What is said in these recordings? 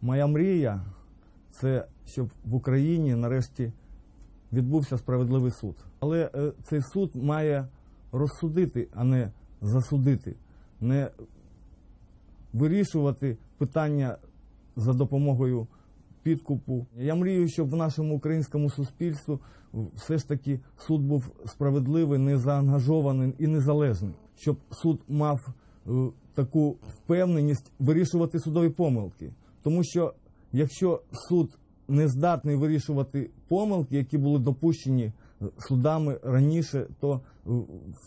Моя мрія це щоб в Україні нарешті відбувся справедливий суд. Але е, цей суд має розсудити, а не засудити, не вирішувати питання за допомогою підкупу. Я мрію, щоб в нашому українському суспільстві все ж таки суд був справедливий, незаангажований і незалежний, щоб суд мав е, таку впевненість вирішувати судові помилки. Тому що якщо суд не здатний вирішувати помилки, які були допущені судами раніше, то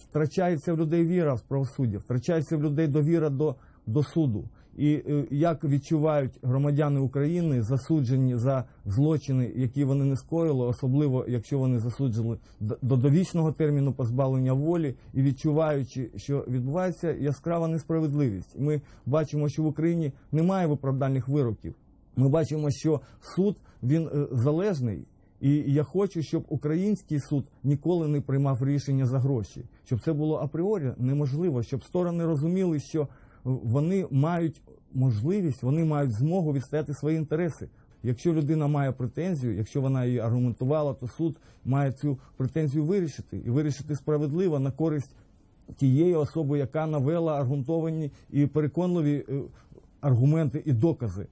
втрачається в людей віра в правосуддя, втрачається в людей довіра до, до суду. І е, як відчувають громадяни України засуджені за злочини, які вони не скоїли, особливо якщо вони засуджені до довічного терміну позбавлення волі, і відчуваючи, що відбувається яскрава несправедливість. Ми бачимо, що в Україні немає виправдальних вироків. Ми бачимо, що суд він е, залежний. І я хочу, щоб український суд ніколи не приймав рішення за гроші, щоб це було апріорі неможливо, щоб сторони розуміли, що вони мають можливість, вони мають змогу відстояти свої інтереси. Якщо людина має претензію, якщо вона її аргументувала, то суд має цю претензію вирішити і вирішити справедливо на користь тієї особи, яка навела аргументовані і переконливі е, аргументи і докази.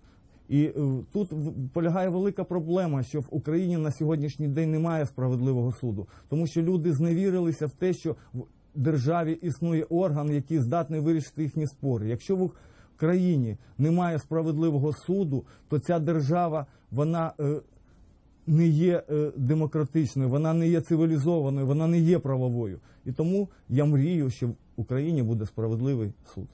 І е, тут полягає велика проблема, що в Україні на сьогоднішній день немає справедливого суду, тому що люди зневірилися в те, що державі існує орган, який здатний вирішити їхні спори. Якщо в країні немає справедливого суду, то ця держава вона е, не є е, демократичною, вона не є цивілізованою, вона не є правовою. І тому я мрію, що в Україні буде справедливий суд.